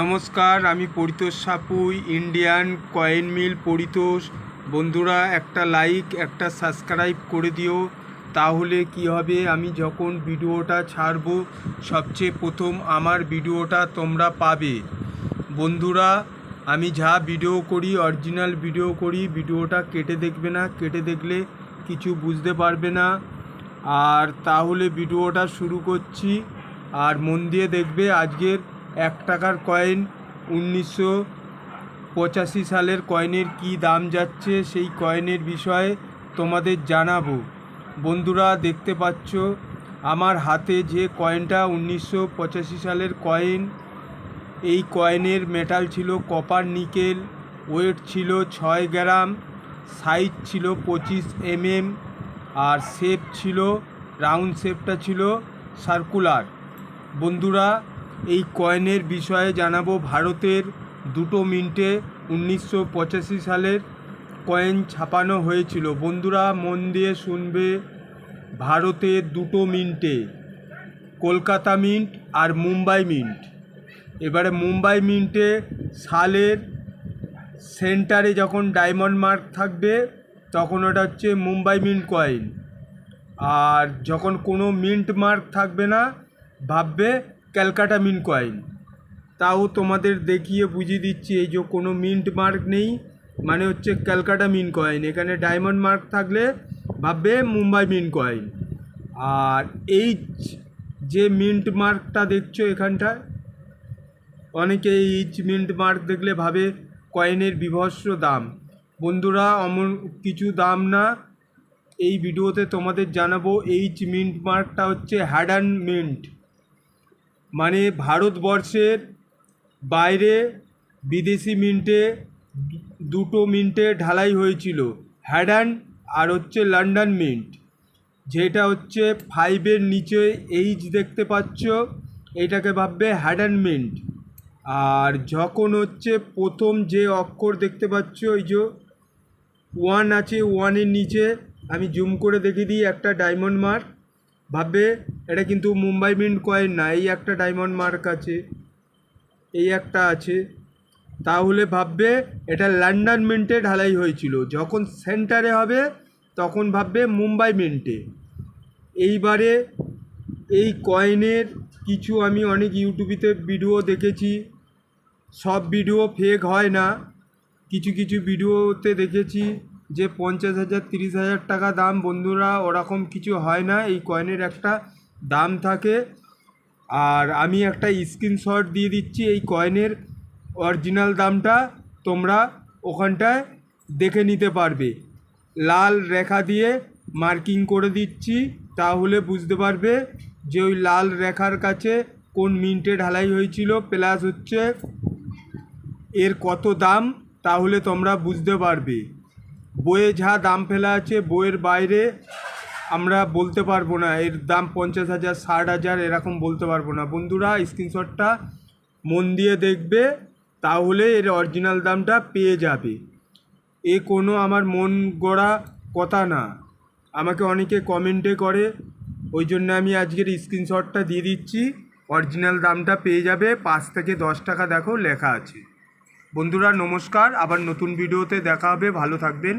নমস্কার, আমি Paritosh Sapui Indian coin mill Paritosh. বন্ধুরা, একটা লাইক একটা সাবস্ক্রাইব করে দিও। তাহলে কি হবে? আমি যখন ভিডিওটা ছাড়বো, সবচেয়ে প্রথম আমার ভিডিওটা তোমরা পাবে। বন্ধুরা, আমি যা ভিডিও করি অরিজিনাল ভিডিও করি, ভিডিওটা কেটে দেখবে না। কেটে দেখলে কিছু বুঝতে পারবে না। আর তাহলে ভিডিওটা শুরু করছি। আর মন দিয়ে দেখবে আজকের এক টাকার কয়েন উনিশশো পঁচাশি সালের কয়েনের কি দাম যাচ্ছে সেই কয়েনের বিষয়ে তোমাদের জানাব। বন্ধুরা, দেখতে পাচ্ছ, আমার হাতে যে কয়েনটা উনিশশো পঁচাশি সালের কয়েন, এই কয়েনের মেটাল ছিল কপার নিকেল ওয়েট ছিল ছয় গ্রাম সাইজ ছিল পঁচিশ এমএম আর শেপ ছিল রাউন্ড শেপটা ছিল সার্কুলার বন্ধুরা এই কয়েনের বিষয়ে জানাব ভারতের দুটো মিন্টে উনিশশো পঁচাশি সালের কয়েন ছাপানো হয়েছিল। বন্ধুরা, মন দিয়ে শুনবে ভারতের দুটো মিন্টে। কলকাতা মিন্ট আর মুম্বাই মিন্ট। এবারে মুম্বাই মিন্টে সালের সেন্টারে যখন ডায়মন্ড মার্ক থাকবে, তখন ওটা হচ্ছে মুম্বাই মিন্ট কয়েন। আর যখন কোনো মিন্ট মার্ক থাকবে না, ভাববে ক্যালকাটা মিন কয়েন তাও তোমাদের দেখিয়ে বুঝিয়ে দিচ্ছি, এই যে কোনো মিন্ট মার্ক নেই মানে হচ্ছে ক্যালকাটা মিন কয়েন এখানে ডায়মন্ড মার্ক থাকলে ভাববে মুম্বাই মিন কয়েন আর এই যে মিন্ট মার্কটা দেখছ এখানটায় অনেকে এইচ মিন্ট মার্ক দেখলে ভাবে কয়েনের বিভৎস দাম। বন্ধুরা, অমন কিছু দাম না। এই ভিডিওতে তোমাদের জানাব, এইচ মিন্ট মার্কটা হচ্ছে হ্যাডান মিন্ট। মানে ভারতবর্ষের বাইরে বিদেশি মিন্টে দুটো মিন্টে ঢালাই হয়েছিল। হ্যাডান আর হচ্ছে লন্ডন মিন্ট। যেটা হচ্ছে ফাইভের নিচে এইচ দেখতে পাচ্ছ, এটাকে ভাববে হ্যাডান মিন্ট। আর যখন হচ্ছে প্রথম যে অক্ষর দেখতে পাচ্ছ ওই যে ওয়ান আছে, ওয়ানের নিচে, আমি জুম করে দেখিয়ে দিই, একটা ডায়মন্ড মার্ক। ভাববে, এটা কিন্তু মুম্বাই মিন্ট কয়েন না, এই একটা ডায়মন্ড মার্ক আছে, এই একটা আছে। তাহলে ভাববে, এটা লন্ডন মিন্টে ঢালাই হয়েছিল, যখন সেন্টারে হবে, তখন ভাববে মুম্বাই মিন্টে। এইবারে এই কয়েনের কিছু আমি অনেক ইউটিউবিতে ভিডিও দেখেছি, সব ভিডিও ফেক হয় না, কিছু কিছু ভিডিওতে দেখেছি। যে পঞ্চাশ হাজার, তিরিশ হাজার টাকা দাম, বন্ধুরা, ওরকম কিছু হয় না। এই কয়েনের একটা দাম থাকে। আর আমি একটা স্ক্রিনশট দিয়ে দিচ্ছি এই কয়েনের অরিজিনাল দামটা। তোমরা ওখানটায় দেখে নিতে পারবে। লাল রেখা দিয়ে মার্কিং করে দিচ্ছি, তাহলে বুঝতে পারবে যে ওই লাল রেখার কাছে কোন মিন্টে ঢালাই হয়েছিল প্লাস হচ্ছে এর কত দাম, তাহলে তোমরা বুঝতে পারবে। বইয়ে যা দাম ফেলা আছে, বইয়ের বাইরে আমরা বলতে পারব না। এর দাম পঞ্চাশ হাজার, ষাট হাজার, এরকম বলতে পারব না। বন্ধুরা, স্ক্রিনশটটা মন দিয়ে দেখবে, তাহলে এর অরিজিনাল দামটা পেয়ে যাবে। এ কোনো আমার মন গড়া কথা না। আমাকে অনেকে কমেন্টে করে, ওই জন্য আমি আজকের স্ক্রিনশটটা দিয়ে দিচ্ছি। অরিজিনাল দামটা পেয়ে যাবে, পাঁচ থেকে দশ টাকা দেখো লেখা আছে। বন্ধুরা নমস্কার। আবার নতুন ভিডিওতে দেখা হবে। ভালো থাকবেন।